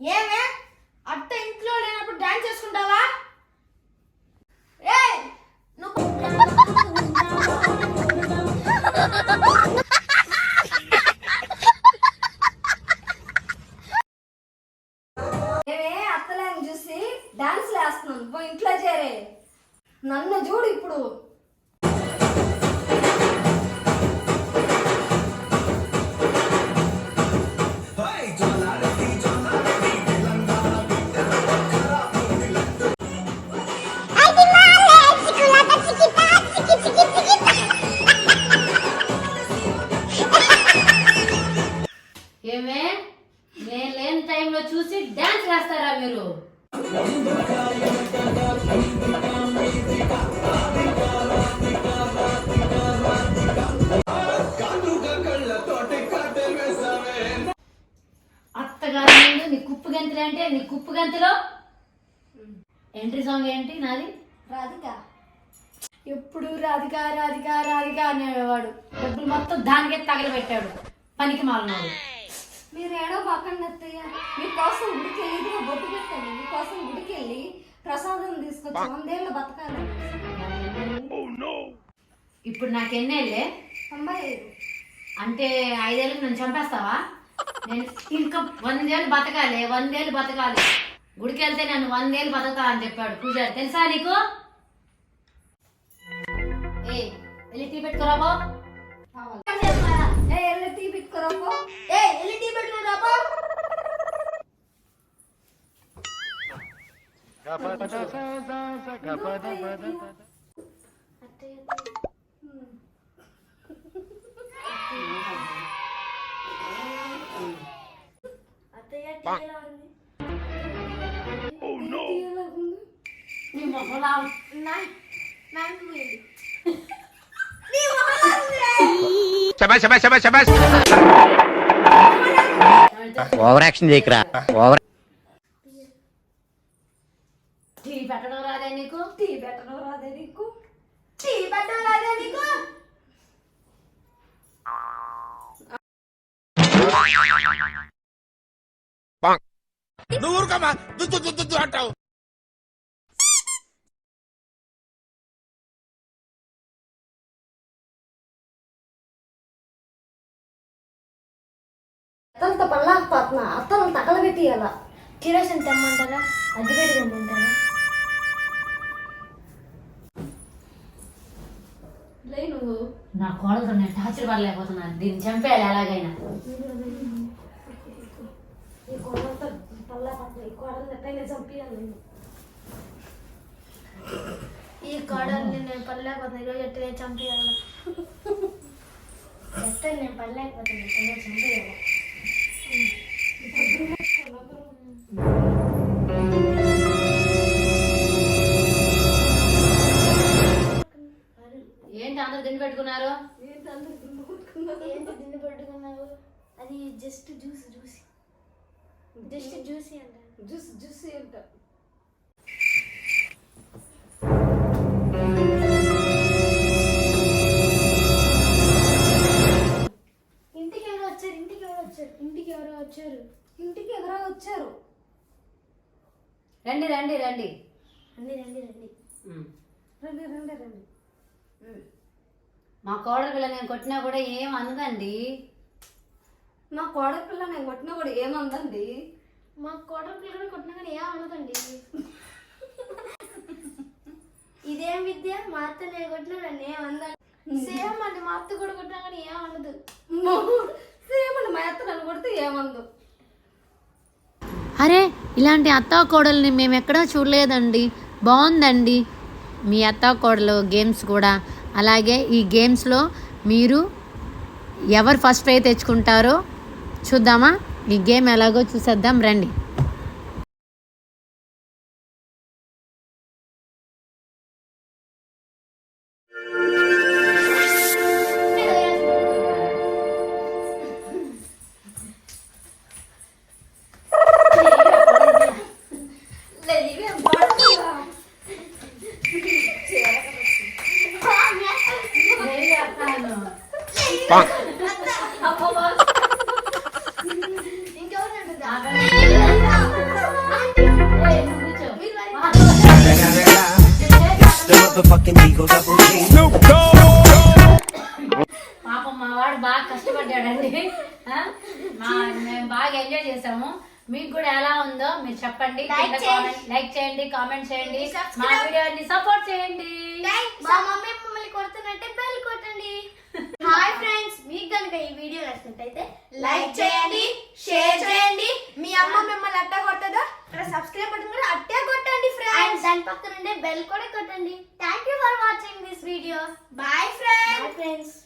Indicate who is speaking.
Speaker 1: ఏమే? అత్త ఇంట్లో
Speaker 2: లేనప్పుడు డాన్స్ చేసుకుంటావా? ఏ నువ్వు అత్తలేని చూసి డాన్స్ వేస్తున్నాను ఇంట్లో చేరే. నన్ను చూడు ఇప్పుడు. అత్తగారి ముందు నీ కుప్పు గంతులు అంటే నీ కుప్పు గంతులో? ఎంట్రీ సాంగ్ ఏంటి నాది?
Speaker 1: రాధిక. ఎప్పుడు రాధిక రాధిక రాధిక అనేవాడు.
Speaker 2: డబ్బులు మొత్తం దానికే తగలబెట్టాడు. పనికి మాలినాడు.
Speaker 1: మీరు ఏడో పక్కన అత్తయ్య మీకోసం గుడికి వెళ్ళి ఇదిగో బొట్టు పెట్టండి మీకోసం గుడికి వెళ్ళి ప్రసాదం తీసుకొచ్చి వందేళ్ళు బతకాలి.
Speaker 2: ఇప్పుడు నాకు ఎన్నేళ్ళే
Speaker 1: తొంభై ఐదు.
Speaker 2: అంటే ఐదేళ్ళకి నన్ను చంపేస్తావా? నేను ఇంకా వందేళ్ళు బతకాలి వందేళ్ళు బతకాలి. గుడికి వెళ్తే నన్ను వందేళ్ళు బతకా అని చెప్పాడు పూజారి. తెలుసా నీకు? ఏ వెళ్ళి టీ పెట్టుకోరా
Speaker 1: લે એલટી બીટ કરો કો એ એલટી બીટ નો રાપો
Speaker 2: Oh no!
Speaker 1: Ni mo ko lang. Nai. Nai
Speaker 3: ko ni. Ni mo
Speaker 4: over action చేయకరా. Over
Speaker 2: tea పెట్టడం రాదే నీకు?
Speaker 1: టీ పెట్టడం రాదే నీకు? టీ పెట్టడం రాదే నీకు?
Speaker 3: నువ్వు అంటావు.
Speaker 1: అత్తలతో పళ్ళాకపోతున్నా అత్తలను తగలబెట్టియాల కిరోసిన్ తెమ్మంటారా? అగ్గిపెట్టి తెమ్మంటారా? లే నువ్వు.
Speaker 2: నా కోడలతో నేను టార్చర్ పడలేకపోతున్నాను. దీన్ని చంపేయాలి ఎలాగైనా.
Speaker 1: ఈ కోడలతో పళ్ళాపోతున్నా ఈ కోడలు ఎట్టయినా చంపియాలి నేను.
Speaker 5: ఈ కోడల్ని నేను పడలేకపోతున్నా ఈరోజు ఎట్లా చంపేయాలి ఎట్లా నేను పడలేకపోతున్నా చంపేయాలి just juice juice just juicy అంట
Speaker 1: జ్యూస్ జ్యూస్ అంట
Speaker 5: ఇంటికి ఎవరో వచ్చారు ఇంటికి ఎవరో వచ్చారు? ఇంటికి ఎవరో వచ్చారు?
Speaker 1: ఇంటికి ఎదురా వచ్చారు?
Speaker 2: రండి రండి రండి.
Speaker 5: రండి రండి రండి.
Speaker 1: రండి రండి రండి.
Speaker 2: మా కోడల పిల్ల నేను కొట్టినా కూడా ఏం అనదండి.
Speaker 1: మా కోడల పిల్ల నేను కొట్టినా కూడా ఏమందండి
Speaker 5: మా కోడలు పిల్లలు కొట్టినా కానీ ఏం అనదండి ఇదేం విద్య? మా అత్త నేను కొట్టినా నన్ను ఏం అందండి సేమ్ అండి మా అత్త కూడా కొట్టినా కానీ ఏం అనదు
Speaker 1: సేమ్ అండి మా అత్త నన్ను కొడితే ఏమందు
Speaker 6: అరే ఇలాంటి అత్తా కోడల్ని మేము ఎక్కడా చూడలేదండి. బాగుందండి మీ అత్తా కోడలు గేమ్స్ కూడా. అలాగే ఈ గేమ్స్లో మీరు ఎవరు ఫస్ట్ ప్రైజ్ తెచ్చుకుంటారో చూద్దామా? ఈ గేమ్ ఎలాగో చూసేద్దాం రండి.
Speaker 2: పాపం మా వాడు బాగా కష్టపడ్డాడండి. మేము బాగా ఎంజాయ్ చేసాము. మీకు కూడా ఎలా ఉందో మీరు చెప్పండి. లైక్ చేయండి. కామెంట్ చేయండి మా. వీడియోని సపోర్ట్ చేయండి.
Speaker 6: మా మమ్మీ మమ్మల్ని కొడుతున్నట్టే బెల్ కొట్టండి. హాయ్ ఫ్రెండ్స్ మీకు కనుక ఈ వీడియో నచ్చినట్టయితే లైక్ చేయండి షేర్ చేయండి. మీ అమ్మ మిమ్మల్ని అట్టా కొట్టదా? సబ్స్క్రైబ్ బటన్ కూడా అట్టే కొట్టండి ఫ్రెండ్స్ దాని పక్కన ఉండే బెల్ కూడా కొట్టండి. Bye friends.